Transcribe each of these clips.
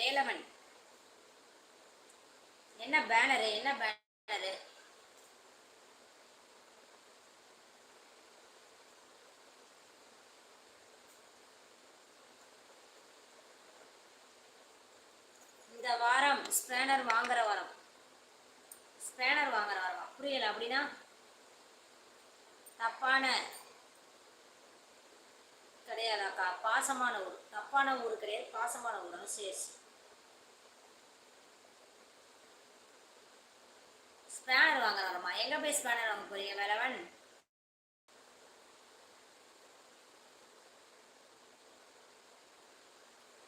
வேலவன் என்ன பேனரு என்ன பேனரு? இந்த வாரம் ஸ்பேனர் வாங்குற வாரம். ஸ்பேனர் வாங்குற வாரமா. புரியல அப்படின்னா? தப்பான கிடையாதாக்கா பாசமான ஊர். தப்பான ஊர் கிடையாது பாசமான ஊர். சரி ஸ்பேனர் வாங்க வரமா எங்க போய் ஸ்பேனர் வாங்க போறீங்க Velavan?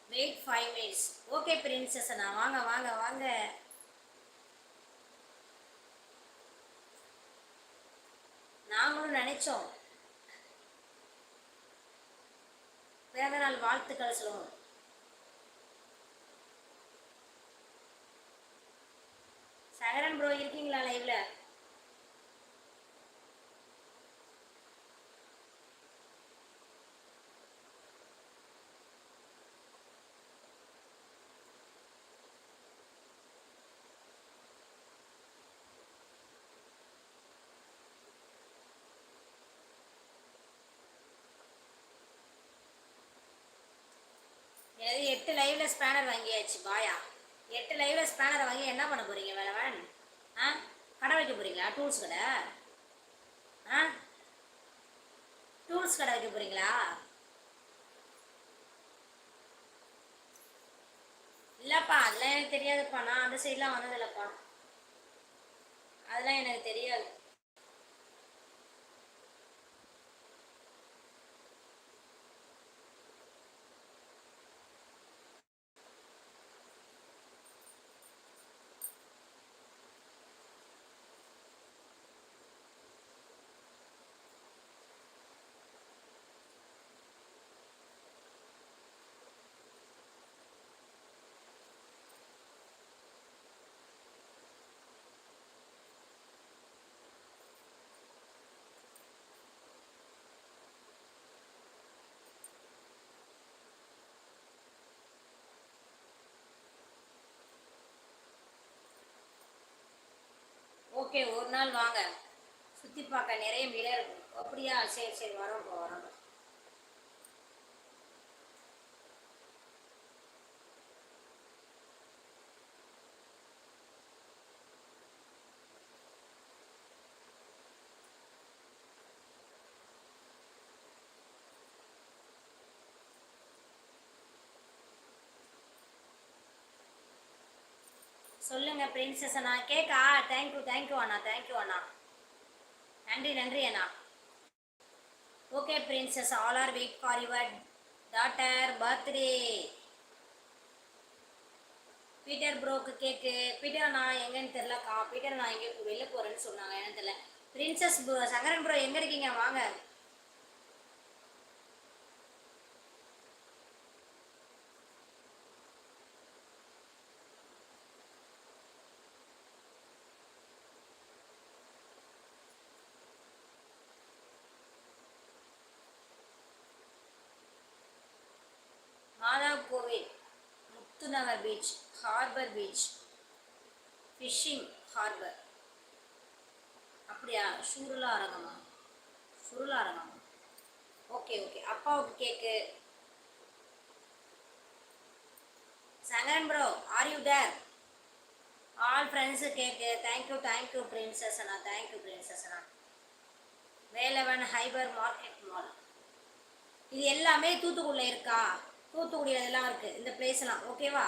Wait five minutes okay princess நான் வாங்க வாங்க வாங்க. நாங்களும் நினைச்சோம். பிறந்த நாள் வாழ்த்துக்கள் சொல்லுவோம். சகரன் ப்ரோ இருக்கீங்களா லைவ்ல எனது எட்டு லைவ்ல ஸ்பேனர் வாங்கியாச்சு பாயா. எட்டு லைவ்ல ஸ்பேனரை வாங்கி என்ன பண்ண போறீங்க வேலவன் வைக்க போறீங்களா? டூல்ஸ் கடை? ஆ? டூல்ஸ் கடை வைக்க போறீங்களா? இல்லைப்பா அதெல்லாம் எனக்கு தெரியாதுப்பா. நான் அந்த சைட்லாம் வந்ததில்லப்பா. அதெல்லாம் எனக்கு தெரியாது. ஓகே ஒரு நாள் வாங்க. சுற்றி பார்க்க நிறைய இடம் இருக்கும். அப்படியா? சரி சரி வரோம் போ வரோம் சொல்லுங்க பிரின்சஸ் அண்ணா கேக்கா? தேங்க்யூ தேங்க்யூ அண்ணா தேங்க்யூ அண்ணா. நன்றி நன்றி அண்ணா. Okay princess all are wait for your daughter birthday Peter ப்ரோக்கு cake. Peter அண்ணா எங்கன்னு தெரிலக்கா பீட்டர் நான் எங்கே வெளில போகிறேன்னு சொன்னாங்க என்னன்னு தெரியல. பிரின்சஸ் ப்ரோ சங்கரன் ப்ரோ எங்கே இருக்கீங்க? வாங்க. Muthunagar beach harbour beach fishing harbour அப்படியா? சுருளா அரங்கமா? சுருளா அரங்கமா? ஓகே ஓகே அப்பாவுக்கு cake Sankaran bro are you there all friends cake thank you thank you princess Anna thank you princess அண்ணா வேலவன் ஹைபர் மார்க்கெட் மால் இது எல்லாமே தூத்துக்குடியில் இருக்கா? தூத்துக்குடி அதெல்லாம் இருக்கு. இந்த பிளேஸ் எல்லாம். ஓகேவா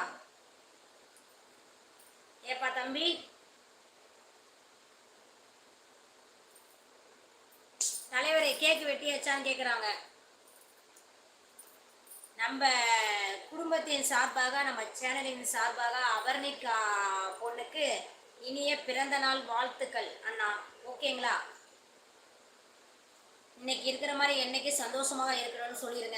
ஏப்பா தம்பி? தலைவரை கேக் வெட்டியாச்சான்னு கேட்குறாங்க நம்ம குடும்பத்தின் சார்பாக நம்ம சேனலின் சார்பாக அபர்ணிகா பொண்ணுக்கு இனிய பிறந்த நாள் வாழ்த்துக்கள் அண்ணா. ஓகேங்களா இன்னைக்கு இருக்கிற மாதிரி என்னைக்கு சந்தோஷமாக இருக்கணும்னு சொல்லிடுங்க